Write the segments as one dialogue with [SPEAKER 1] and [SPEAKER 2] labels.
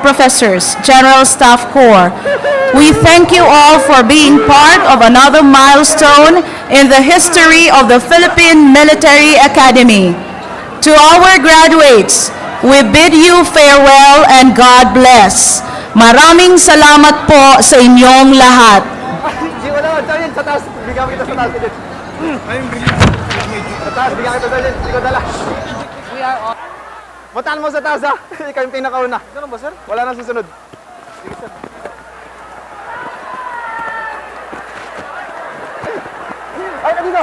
[SPEAKER 1] of Professors, General Staff Corps. We thank you all for being part of another milestone in the history of the Philippine Military Academy. To our graduates, we bid you farewell and God bless. Maraming salamat po sa inyong lahat.
[SPEAKER 2] Sa taas. Bigyan sa taas. Sa bigyan kita, Sergeant. Hindi ko dala. Bataan mo sa taas, ha? Ikaw yung pinakauna. Ganun ba, sir? Wala na susunod. Sige, sir. Ay, nandito!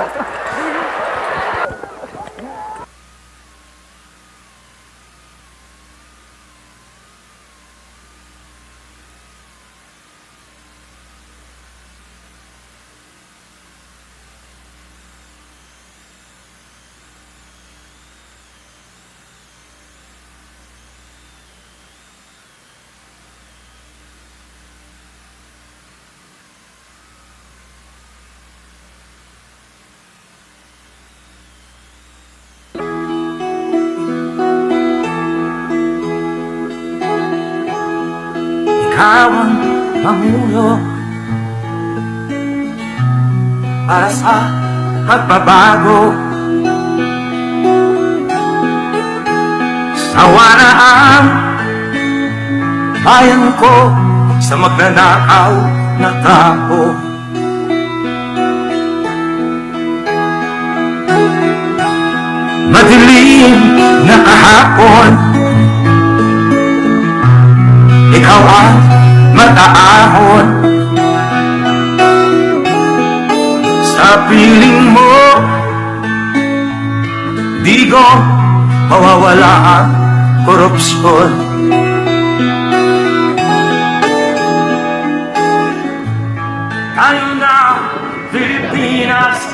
[SPEAKER 3] Ikaw ang pangulo Para sa pagbabago. Sawa na ang bayan ko Sa magnanakaw na tao Madilim na kahapon. Ikaw ang mataahon. Sa piling mo Di ko mawawala ang korupsyon. Tayo na Pilipinas